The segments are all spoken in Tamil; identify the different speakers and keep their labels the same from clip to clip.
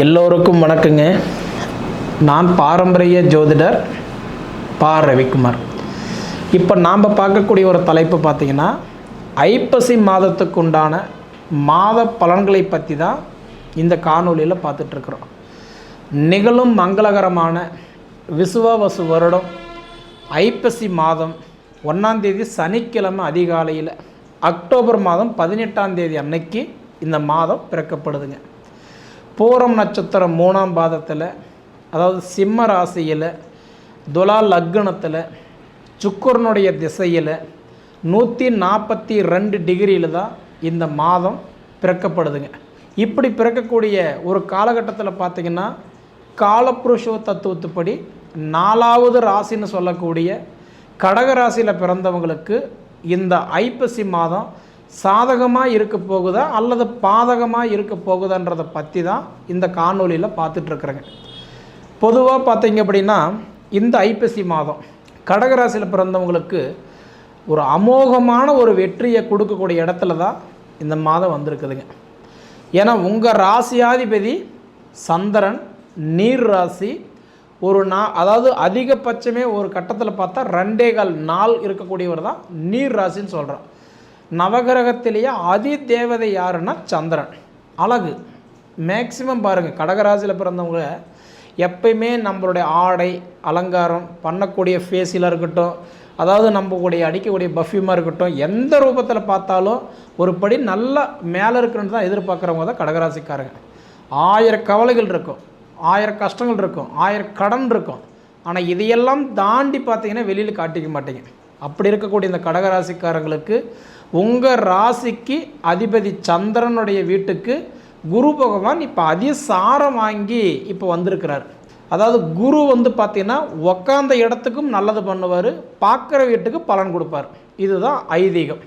Speaker 1: எல்லோருக்கும் வணக்கங்க. நான் பாரம்பரிய ஜோதிடர் பா. ரவிக்குமார். இப்போ நாம் பார்க்கக்கூடிய ஒரு தலைப்பு பார்த்திங்கன்னா ஐப்பசி மாதத்துக்கு உண்டான மாத பலன்களை பற்றி தான் இந்த காணொளியில் பார்த்துட்ருக்குறோம் நிகழும் மங்களகரமான விசுவாவசு வருடம் ஐப்பசி மாதம் ஒன்றாந்தேதி சனிக்கிழமை அதிகாலையில் அக்டோபர் மாதம் பதினெட்டாம் தேதி அன்னைக்கு இந்த மாதம் பிறக்கப்படுதுங்க. பூரம் நட்சத்திரம் மூணாம் பாதத்தில் அதாவது சிம்ம ராசியில் துலா லக்னத்தில் சுக்கரனுடைய திசையில் நூற்றி நாற்பத்தி ரெண்டு டிகிரியில் தான் இந்த மாதம் பிறக்கப்படுதுங்க. இப்படி பிறக்கக்கூடிய ஒரு காலகட்டத்தில் பார்த்திங்கன்னா காலப்புருஷ தத்துவத்துப்படி நாலாவது ராசின்னு சொல்லக்கூடிய கடக ராசியில் பிறந்தவங்களுக்கு இந்த ஐப்பசி மாதம் சாதகமாக இருக்க போகுதா அல்லது பாதகமாக இருக்க போகுதான்றதை பற்றி தான் இந்த காணொலியில் பார்த்துட்ருக்குறேங்க பொதுவாக பார்த்தீங்க அப்படின்னா இந்த ஐப்பசி மாதம் கடகராசியில் பிறந்தவங்களுக்கு ஒரு அமோகமான ஒரு வெற்றியை கொடுக்கக்கூடிய இடத்துல தான் இந்த மாதம் வந்திருக்குதுங்க. ஏன்னா உங்கள் ராசியாதிபதி சந்திரன் நீர் ராசி ஒரு நா அதாவது அதிகபட்சமே ஒரு கட்டத்தில் பார்த்தா ரெண்டே கால் நாள் இருக்கக்கூடியவர் தான் நீர் ராசின்னு சொல்கிறோம் நவகிரகத்திலேயே அதி தேவதை யாருன்னா சந்திரன். அழகு. மேக்சிமம் பாருங்கள் கடகராசியில் பிறந்தவங்க எப்பயுமே நம்மளுடைய ஆடை அலங்காரம் பண்ணக்கூடிய ஃபேஸில் இருக்கட்டும் அதாவது நம்ம கூடிய அடிக்கக்கூடிய பஃப்யூமாக இருக்கட்டும் எந்த ரூபத்தில் பார்த்தாலும் ஒரு படி நல்லா மேலே இருக்கணும்னு தான் எதிர்பார்க்குறவங்க தான் கடகராசிக்காரங்க. ஆயிரம் கவலைகள் இருக்கும் ஆயிரம் கஷ்டங்கள் இருக்கும் ஆயிரம் கடன் இருக்கும். ஆனால் இதையெல்லாம் தாண்டி பார்த்தீங்கன்னா வெளியில் காட்டிக்க மாட்டீங்க. அப்படி இருக்கக்கூடிய இந்த கடகராசிக்காரங்களுக்கு உங்கள் ராசிக்கு அதிபதி சந்திரனுடைய வீட்டுக்கு குரு பகவான் இப்போ அதிசாரம் வாங்கி இப்போ வந்திருக்கிறார். அதாவது குரு வந்து பார்த்தீங்கன்னா உக்காந்த இடத்துக்கும் நல்லது பண்ணுவார் பார்க்குற வீட்டுக்கு பலன் கொடுப்பார். இதுதான் ஐதீகம்.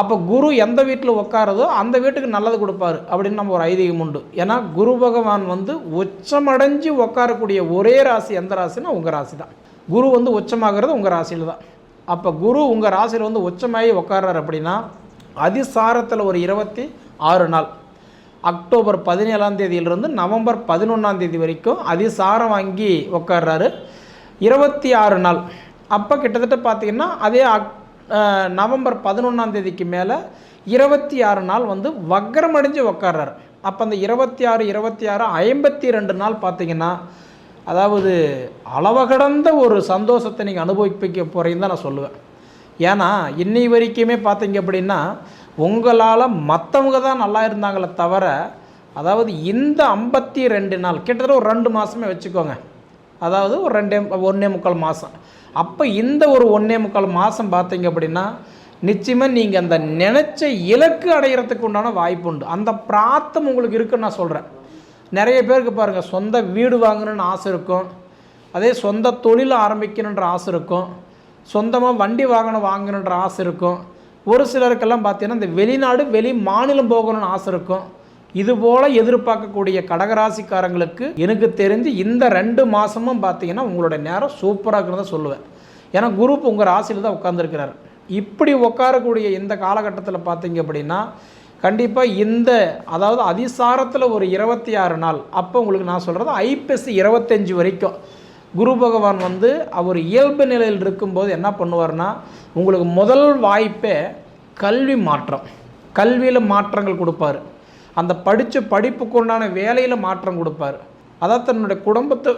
Speaker 1: அப்போ குரு எந்த வீட்டில் உட்காரதோ அந்த வீட்டுக்கு நல்லது கொடுப்பாரு அப்படின்னு நம்ம ஒரு ஐதீகம் உண்டு. ஏன்னா குரு பகவான் வந்து உச்சமடைஞ்சு உட்காரக்கூடிய ஒரே ராசி எந்த ராசினா உங்கள் ராசி தான் குரு வந்து உச்சமாகிறது உங்கள் ராசியில் தான் அப்போ குரு உங்கள் ராசியில் வந்து உச்சமாகி உட்கார்றாரு அப்படின்னா அதிசாரத்தில் ஒரு இருபத்தி ஆறு நாள். அக்டோபர் பதினேழாம் தேதியிலிருந்து நவம்பர் பதினொன்றாம் தேதி வரைக்கும் அதிசாரம் வாங்கி உட்கார்றாரு இருபத்தி ஆறு நாள். அப்போ கிட்டத்தட்ட பார்த்தீங்கன்னா அதே அக் நவம்பர் பதினொன்றாம் தேதிக்கு மேலே இருபத்தி ஆறு நாள் வந்து வக்ரம் அடைஞ்சு உட்கார்றாரு அப்போ அந்த இருபத்தி ஆறு இருபத்தி ஆறு ஐம்பத்தி ரெண்டு நாள் பார்த்தீங்கன்னா அதாவது அளவு கடந்த ஒரு சந்தோஷத்தை நீங்கள் அனுபவிக்க போகிறீங்கன்னு தான் நான் சொல்லுவேன். ஏன்னா இன்னை வரைக்குமே பார்த்தீங்க அப்படின்னா உங்களால் மற்றவங்க தான் நல்லா இருந்தாங்களே தவிர அதாவது இந்த ஐம்பத்தி ரெண்டு நாள் கிட்டத்தட்ட ஒரு ரெண்டு மாதமே வச்சுக்கோங்க. அதாவது ஒரு ரெண்டே ஒன்றே முக்கால் மாதம் அப்போ இந்த ஒரு ஒன்றே முக்கால் மாதம் பார்த்தீங்க அப்படின்னா நிச்சயமாக நீங்கள் அந்த நினச்ச இலக்கு அடைகிறதுக்கு உண்டான வாய்ப்பு உண்டு. அந்த பிராத்தம் உங்களுக்கு இருக்குன்னு நான் சொல்கிறேன் நிறைய பேருக்கு பாருங்கள் சொந்த வீடு வாங்கணும்னு ஆசை இருக்கும். அதே சொந்த தொழில் ஆரம்பிக்கணுன்ற ஆசை இருக்கும். சொந்தமாக வண்டி வாகனம் வாங்கணுன்ற ஆசை இருக்கும். ஒரு சிலருக்கெல்லாம் பார்த்தீங்கன்னா இந்த வெளிநாடு வெளி மாநிலம் போகணும்னு ஆசை இருக்கும். இது போல் எதிர்பார்க்கக்கூடிய கடகராசிக்காரங்களுக்கு எனக்கு தெரிஞ்சு இந்த ரெண்டு மாதமும் பார்த்தீங்கன்னா உங்களோட நேரம் சூப்பராக இருக்கிறத சொல்லுவேன். ஏன்னா குரூப் உங்கள் ராசியில் தான் உட்காந்துருக்கிறார் இப்படி உட்காரக்கூடிய இந்த காலகட்டத்தில் பார்த்தீங்க அப்படின்னா கண்டிப்பாக இந்த அதாவது அதிசாரத்தில் ஒரு இருபத்தி ஆறு நாள். அப்போ உங்களுக்கு நான் சொல்கிறது ஐப்பசி இருபத்தஞ்சி வரைக்கும். குரு பகவான் வந்து அவர் இயல்பு நிலையில் இருக்கும்போது என்ன பண்ணுவார்னா உங்களுக்கு முதல் வாய்ப்பே கல்வி மாற்றம். கல்வியில் மாற்றங்கள் கொடுப்பாரு. அந்த படித்த படிப்புக்கு உண்டான வேலையில் மாற்றம் கொடுப்பாரு. அதாவது தன்னுடைய குடும்பத்தை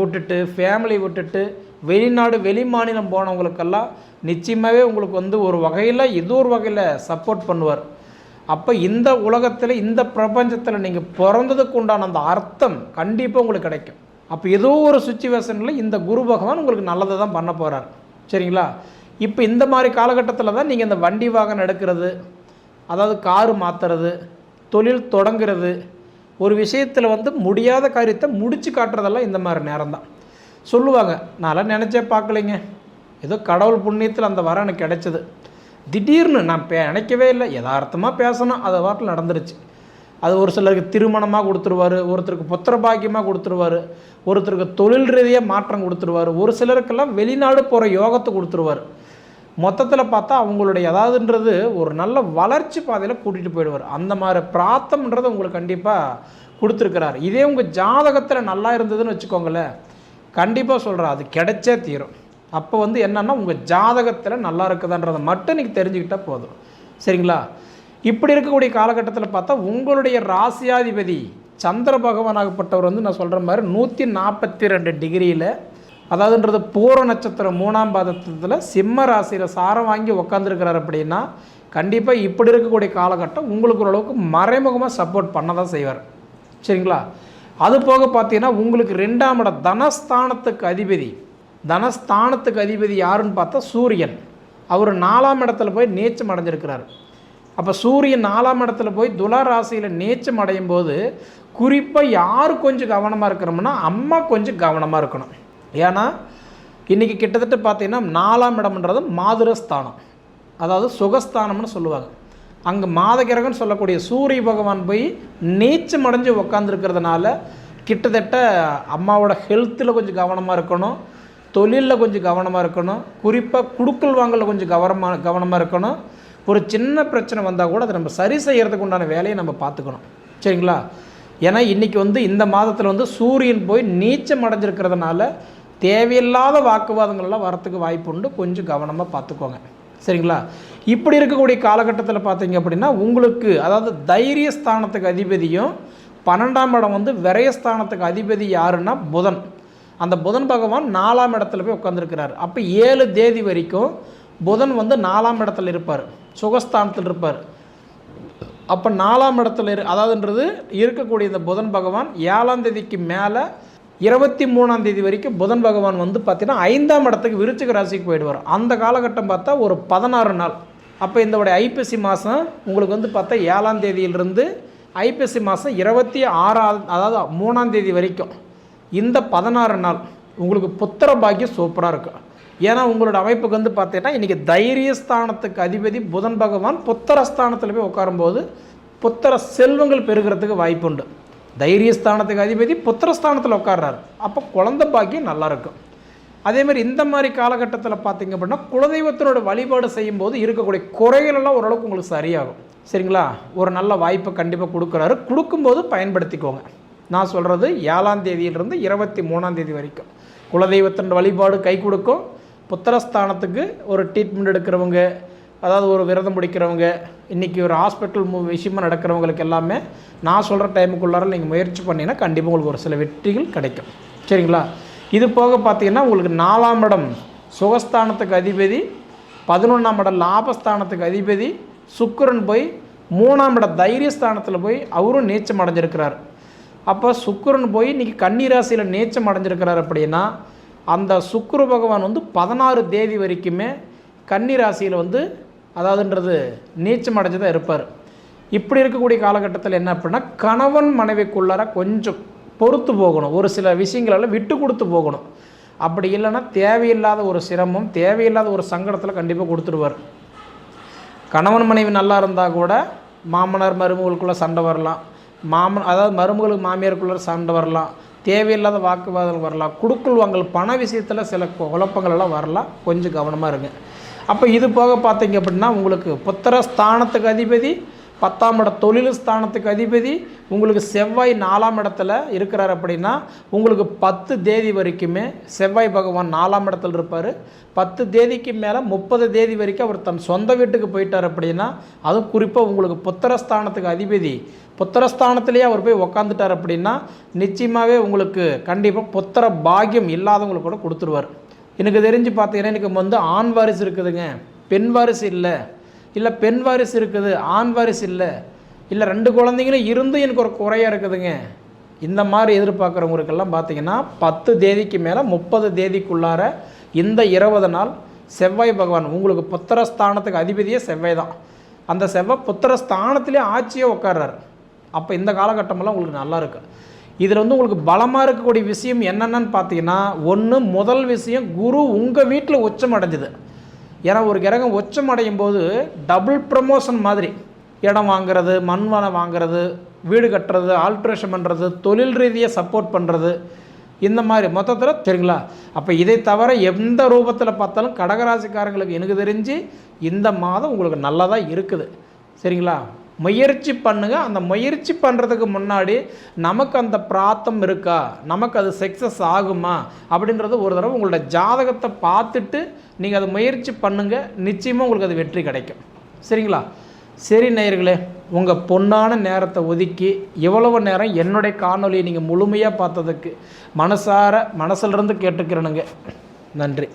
Speaker 1: விட்டுட்டு ஃபேமிலி விட்டுட்டு வெளிநாடு வெளி மாநிலம் போனவங்களுக்கெல்லாம் நிச்சயமாகவே உங்களுக்கு வந்து ஒரு வகையில் ஏதோ ஒரு வகையில் சப்போர்ட் பண்ணுவார். அப்போ இந்த உலகத்தில் இந்த பிரபஞ்சத்தில் நீங்கள் பிறந்ததுக்கு உண்டான அந்த அர்த்தம் கண்டிப்பாக உங்களுக்கு கிடைக்கும். அப்போ ஏதோ ஒரு சுச்சுவேஷனில் இந்த குரு பகவான் உங்களுக்கு நல்லதை தான் பண்ண போகிறார் சரிங்களா? இப்போ இந்த மாதிரி காலகட்டத்தில் தான் நீங்கள் இந்த வண்டி வாகனம் எடுக்கிறது அதாவது காரு மாற்றுறது தொழில் தொடங்குறது ஒரு விஷயத்தில் வந்து முடியாத காரியத்தை முடித்து காட்டுறதெல்லாம் இந்த மாதிரி நேரம் தான். சொல்லுவாங்க நான்லாம் நினச்சே பார்க்கலைங்க. ஏதோ கடவுள் புண்ணியத்தில் அந்த வரம் எனக்கு கிடைச்சது. திடீர்னு நான் பே நினைக்கவே இல்லை. யதார்த்தமாக பேசணும். அது வாட்டில் நடந்துருச்சு. அது ஒரு சிலருக்கு திருமணமாக கொடுத்துருவாரு ஒருத்தருக்கு புத்திர பாக்கியமாக கொடுத்துருவாரு ஒருத்தருக்கு தொழில் ரீதியாக மாற்றம் கொடுத்துருவாரு ஒரு சிலருக்கெல்லாம் வெளிநாடு போகிற யோகத்தை கொடுத்துருவாரு. மொத்தத்தில் பார்த்தா அவங்களுடைய ஏதாவதுன்றது ஒரு நல்ல வளர்ச்சி பாதையில் கூட்டிகிட்டு போயிடுவார். அந்த மாதிரி பிராத்தம்ன்றது உங்களுக்கு கண்டிப்பாக கொடுத்துருக்கிறார். இதே உங்கள் ஜாதகத்தில் நல்லா இருந்ததுன்னு வச்சுக்கோங்களேன். கண்டிப்பாக சொல்கிறேன் அது கிடைச்சே தீரும். அப்போ வந்து என்னென்னா உங்கள் ஜாதகத்தில் நல்லா இருக்குதான்றதை மட்டும் நீங்கள் தெரிஞ்சுக்கிட்டால் போதும். சரிங்களா? இப்படி இருக்கக்கூடிய காலகட்டத்தில் பார்த்தா உங்களுடைய ராசியாதிபதி சந்திர பகவானாகப்பட்டவர் வந்து நான் சொல்கிற மாதிரி நூற்றி நாற்பத்தி ரெண்டு டிகிரியில் அதாவதுன்றது பூர நட்சத்திரம் மூணாம் பாதத்தில் சிம்ம ராசியில் சாரம் வாங்கி உக்காந்துருக்கிறார் அப்படின்னா கண்டிப்பாக இப்படி இருக்கக்கூடிய காலகட்டம் உங்களுக்கு ஓரளவுக்கு மறைமுகமாக சப்போர்ட் பண்ண தான் செய்வார். சரிங்களா? அது போக பார்த்தீங்கன்னா உங்களுக்கு ரெண்டாம் இடம் தனஸ்தானத்துக்கு அதிபதி தனஸ்தானத்துக்கு அதிபதி யாருன்னு பார்த்தா சூரியன். அவர் நாலாம் இடத்துல போய் நேச்சம் அடைஞ்சிருக்கிறார். அப்போ சூரியன் நாலாம் இடத்துல போய் துலா ராசியில் நீச்சம் அடையும் போது குறிப்பாக யார் கொஞ்சம் கவனமாக இருக்கிறோம்னா அம்மா கொஞ்சம் கவனமாக இருக்கணும். ஏன்னா இன்றைக்கி கிட்டத்தட்ட பார்த்தீங்கன்னா நாலாம் இடம்ன்றது மாதுரஸ்தானம். அதாவது சுகஸ்தானம்னு சொல்லுவாங்க. அங்கே மாதகிரகன் சொல்லக்கூடிய சூரிய பகவான் போய் நீச்சம் அடைஞ்சு உக்காந்துருக்கிறதுனால கிட்டத்தட்ட அம்மாவோட ஹெல்த்தில் கொஞ்சம் கவனமாக இருக்கணும். தொழிலில் கொஞ்சம் கவனமாக இருக்கணும். குறிப்பாக குடுக்கல் வாங்கல கொஞ்சம் கவனமாக கவனமாக இருக்கணும். ஒரு சின்ன பிரச்சனை வந்தால் கூட அதை நம்ம சரி செய்கிறதுக்கு உண்டான வேலையை நம்ம பார்த்துக்கணும். சரிங்களா? ஏன்னா இன்றைக்கி வந்து இந்த மாதத்தில் வந்து சூரியன் போய் நீச்சம் அடைஞ்சிருக்கிறதுனால தேவையில்லாத வாக்குவாதங்கள்லாம் வரத்துக்கு வாய்ப்பு உண்டு. கொஞ்சம் கவனமாக பார்த்துக்கோங்க. சரிங்களா? இப்படி இருக்கக்கூடிய காலகட்டத்தில் பார்த்தீங்க அப்படின்னா உங்களுக்கு அதாவது தைரிய ஸ்தானத்துக்கு அதிபதியும் பன்னெண்டாம் இடம் வந்து விரயஸ்தானத்துக்கு அதிபதி யாருன்னா புதன். அந்த புதன் பகவான் நாலாம் இடத்துல போய் உட்காந்துருக்கிறார் அப்போ ஏழு தேதி வரைக்கும் புதன் வந்து நாலாம் இடத்துல இருப்பார். சுகஸ்தானத்தில் இருப்பார். அப்போ நாலாம் இடத்துல இரு அதாவதுன்றது இருக்கக்கூடிய இந்த புதன் பகவான் ஏழாம் தேதிக்கு மேலே இருபத்தி மூணாம் தேதி வரைக்கும் புதன் பகவான் வந்து பார்த்தீங்கன்னா ஐந்தாம் இடத்துக்கு விருச்சிக ராசிக்கு போயிடுவார். அந்த காலகட்டம் பார்த்தா ஒரு பதினாறு நாள். அப்போ இந்தோடைய ஐப்பசி மாதம் உங்களுக்கு வந்து பார்த்தா ஏழாம் தேதியிலிருந்து ஐப்பசி மாதம் இருபத்தி ஆறாம் அதாவது மூணாம் தேதி வரைக்கும். இந்த பதினாறு நாள் உங்களுக்கு புத்திர பாக்கியம் சூப்பராக இருக்கும் ஏன்னா உங்களோட அமைப்புக்கு வந்து பார்த்தீங்கன்னா இன்றைக்கி தைரியஸ்தானத்துக்கு அதிபதி புதன் பகவான் புத்திரஸ்தானத்தில் போய் உட்காரும்போது புத்திர செல்வங்கள் பெருகிறதுக்கு வாய்ப்பு உண்டு. தைரியஸ்தானத்துக்கு அதிபதி புத்திரஸ்தானத்தில் உட்கார்றாரு. அப்போ குழந்த பாக்கியம் நல்லாயிருக்கும் அதேமாதிரி இந்த மாதிரி காலகட்டத்தில் பார்த்தீங்க அப்படின்னா குலதெய்வத்தினோட வழிபாடு செய்யும்போது இருக்கக்கூடிய குறைகளெல்லாம் ஓரளவுக்கு உங்களுக்கு சரியாகும். சரிங்களா? ஒரு நல்ல வாய்ப்பை கண்டிப்பாக கொடுக்குறாரு. கொடுக்கும்போது பயன்படுத்திக்கோங்க. நான் சொல்கிறது ஏழாம் தேதியிலிருந்து இருபத்தி மூணாம் தேதி வரைக்கும். குலதெய்வத்தின் வழிபாடு கை கொடுக்கும். புத்திரஸ்தானத்துக்கு ஒரு ட்ரீட்மெண்ட் எடுக்கிறவங்க அதாவது ஒரு விரதம் பிடிக்கிறவங்க இன்றைக்கி ஒரு ஹாஸ்பிட்டல் விஷயமாக நடக்கிறவங்களுக்கு எல்லாமே நான் சொல்கிற டைமுக்குள்ளார நீங்கள் முயற்சி பண்ணிங்கன்னா கண்டிப்பாக உங்களுக்கு ஒரு சில வெற்றிகள் கிடைக்கும். சரிங்களா? இது போக பார்த்தீங்கன்னா உங்களுக்கு நாலாம் இடம் சுகஸ்தானத்துக்கு அதிபதி பதினொன்றாம் இடம் லாபஸ்தானத்துக்கு அதிபதி சுக்கரன் போய் மூணாம் இடம் தைரியஸ்தானத்தில் போய் அவரும் நீச்சம் அடைஞ்சிருக்கிறார். அப்போ சுக்கரன் போய் இன்றைக்கி கன்னிராசியில் நேச்சம் அடைஞ்சிருக்கிறார் அப்படின்னா அந்த சுக்குரு பகவான் வந்து பதினாறு தேதி வரைக்குமே கன்னிராசியில் வந்து அதாவதுன்றது நீச்சம் அடைஞ்சு தான் இருப்பார். இப்படி இருக்கக்கூடிய காலகட்டத்தில் என்ன அப்படின்னா கணவன் மனைவிக்குள்ளார கொஞ்சம் பொறுத்து போகணும். ஒரு சில விஷயங்களெல்லாம் விட்டு கொடுத்து போகணும். அப்படி இல்லைன்னா தேவையில்லாத ஒரு சிரமம் தேவையில்லாத ஒரு சங்கடத்தில் கண்டிப்பாக கொடுத்துடுவார் கணவன் மனைவி நல்லா இருந்தால் கூட மாமனார் மருமகளுக்குள்ளே சண்டை வரலாம். மாமன் அதாவது மருமகளுக்கு மாமியாருக்குள்ளே சண்டை வரலாம் தேவையில்லாத வாக்குவாதம் வரலாம் குடுக்கல் வாங்கல் பண விஷயத்தில் சில குழப்பங்கள் எல்லாம் வரலாம். கொஞ்சம் கவனமாக இருங்க. அப்போ இது போக பார்த்தீங்க அப்படின்னா உங்களுக்கு புத்திர ஸ்தானத்துக்கு அதிபதி பத்தாம் இட தொழில் ஸ்தானத்துக்கு அதிபதி உங்களுக்கு செவ்வாய் நாலாம் இடத்துல இருக்கிறார் அப்படின்னா உங்களுக்கு பத்து தேதி வரைக்குமே செவ்வாய் பகவான் நாலாம் இடத்துல இருப்பார். பத்து தேதிக்கு மேலே முப்பது தேதி வரைக்கும் அவர் தன் சொந்த வீட்டுக்கு போயிட்டார் அப்படின்னா அதுவும் குறிப்பாக உங்களுக்கு புத்திரஸ்தானத்துக்கு அதிபதி. புத்திரஸ்தானத்திலேயே அவர் போய் உக்காந்துட்டார் அப்படின்னா நிச்சயமாகவே உங்களுக்கு கண்டிப்பாக புத்திர பாக்கியம் இல்லாதவங்களுக்கு கூட கொடுத்துருவார். எனக்கு தெரிஞ்சு பார்த்தீங்கன்னா எனக்கு வந்து ஆண் வாரிசு இருக்குதுங்க. பெண் வாரிசு இல்லை. இல்லை பெண் வாரிசு இருக்குது ஆண் வாரிசு இல்லை. இல்லை ரெண்டு குழந்தைங்களும் இருந்தும் எனக்கு ஒரு குறையாக இருக்குதுங்க. இந்த மாதிரி எதிர்பார்க்குறவங்களுக்கெல்லாம் பார்த்தீங்கன்னா பத்து தேதிக்கு மேலே முப்பது தேதிக்குள்ளார இந்த இருபது நாள் செவ்வாய் பகவான் உங்களுக்கு புத்திரஸ்தானத்துக்கு அதிபதியே செவ்வாய் தான். அந்த செவ்வாய் புத்திரஸ்தானத்திலே ஆட்சியே உட்கார்றாரு அப்போ இந்த காலகட்டமெல்லாம் உங்களுக்கு நல்லா இருக்குது இதில் வந்து உங்களுக்கு பலமாக இருக்கக்கூடிய விஷயம் என்னென்னு பார்த்தீங்கன்னா ஒன்று முதல் விஷயம் குரு உங்கள் வீட்டில் உச்சம் அடைஞ்சுது. ஏன்னா ஒரு கிரகம் உச்சம் அடையும் போது டபுள் ப்ரமோஷன் மாதிரி. இடம் வாங்குறது மண்வனை வாங்குறது வீடு கட்டுறது ஆல்ட்ரேஷன் பண்ணுறது தொழில் ரீதியாக சப்போர்ட் பண்ணுறது இந்த மாதிரி மொத்தத்தில் சரிங்களா அப்போ இதை தவிர எந்த ரூபத்தில் பார்த்தாலும் கடகராசிக்காரங்களுக்கு எனக்கு தெரிஞ்சு இந்த மாதம் உங்களுக்கு நல்லதாக இருக்குது. சரிங்களா? முயற்சி பண்ணுங்க. அந்த முயற்சி பண்ணுறதுக்கு முன்னாடி நமக்கு அந்த பிராத்தம் இருக்கா? நமக்கு அது சக்ஸஸ் ஆகுமா? அப்படின்றது ஒரு தடவை உங்களோட ஜாதகத்தை பார்த்துட்டு நீங்கள் அதை முயற்சி பண்ணுங்க. நிச்சயமாக உங்களுக்கு அது வெற்றி கிடைக்கும். சரிங்களா? சரி நேயர்களே உங்கள் பொன்னான நேரத்தை ஒதுக்கி இவ்வளவு நேரம் என்னுடைய காணொலியை நீங்கள் முழுமையாக பார்த்ததுக்கு மனசார மனசுலேருந்து கேட்டுக்கிறேனுங்க. நன்றி.